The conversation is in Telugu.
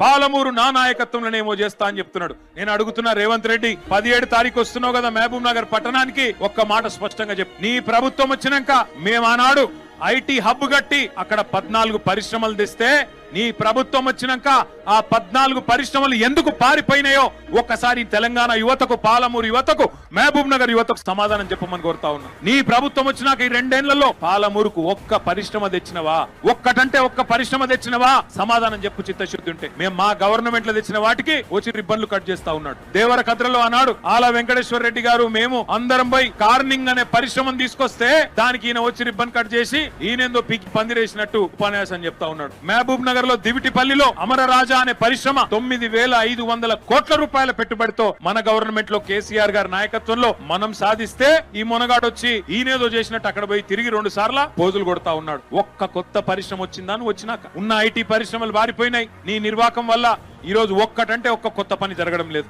పాలమూరు నా నాయకత్వంలోనేమో చేస్తా అని చెప్తున్నాడు. నేను అడుగుతున్నా రేవంత్ రెడ్డి పదిహేడు తారీఖు వస్తున్నావు కదా మహబూబ్ నగర్ పట్టణానికి ఒక్క మాట స్పష్టంగా చెప్పు. నీ ప్రభుత్వం వచ్చినాక మేము ఆనాడు ఐటీ హబ్ కట్టి అక్కడ పద్నాలుగు పరిశ్రమలు తెస్తే నీ ప్రభుత్వం వచ్చినాక ఆ పద్నాలుగు పరిశ్రమలు ఎందుకు పారిపోయినాయో ఒక్కసారి తెలంగాణ యువతకు పాలమూరు యువతకు మహబూబ్ నగర్ యువతకు సమాధానం చెప్పమని కోరుతా ఉన్నా. నీ ప్రభుత్వం వచ్చినాక ఈ రెండేళ్ళలో పాలమూరుకు ఒక్క పరిశ్రమ తెచ్చినవా? ఒక్కటంటే ఒక్క పరిశ్రమ తెచ్చినవా? సమాధానం చెప్పు చిత్తశుద్ధి ఉంటే. మేము మా గవర్నమెంట్లో తెచ్చిన వాటికి వచ్చి రిబ్బన్లు కట్ చేస్తా ఉన్నాడు. దేవర కథలో అన్నాడు ఆల వెంకటేశ్వర రెడ్డి గారు మేము అందరం పోయి కార్నింగ్ అనే పరిశ్రమను తీసుకొస్తే దానికి ఈయన వచ్చి రిబ్బన్ కట్ చేసి ఈయనేందో పిక్ పందిరేసినట్టు ఉపన్యాసం చెప్తా ఉన్నాడు. మహబూబ్ నగర్ లో దివిటిపల్లిలో అమరరాజా అనే పరిశ్రమ తొమ్మిది వేల ఐదు వందల కోట్ల రూపాయల పెట్టుబడితో మన గవర్నమెంట్లో కేసీఆర్ గారి నాయకత్వంలో మనం సాధిస్తే ఈ మునగాడొచ్చి ఈయనేదో చేసినట్టు అక్కడ పోయి తిరిగి రెండు సార్ల పోజులు కొడతా ఉన్నాడు. ఒక్క కొత్త పరిశ్రమ వచ్చిందని వచ్చినాక? ఉన్న ఐటీ పరిశ్రమలు బారిపోయినాయి. నీ నిర్వాకం వల్ల ఈ రోజు ఒక్కటంటే ఒక్క కొత్త పని జరగడం లేదు.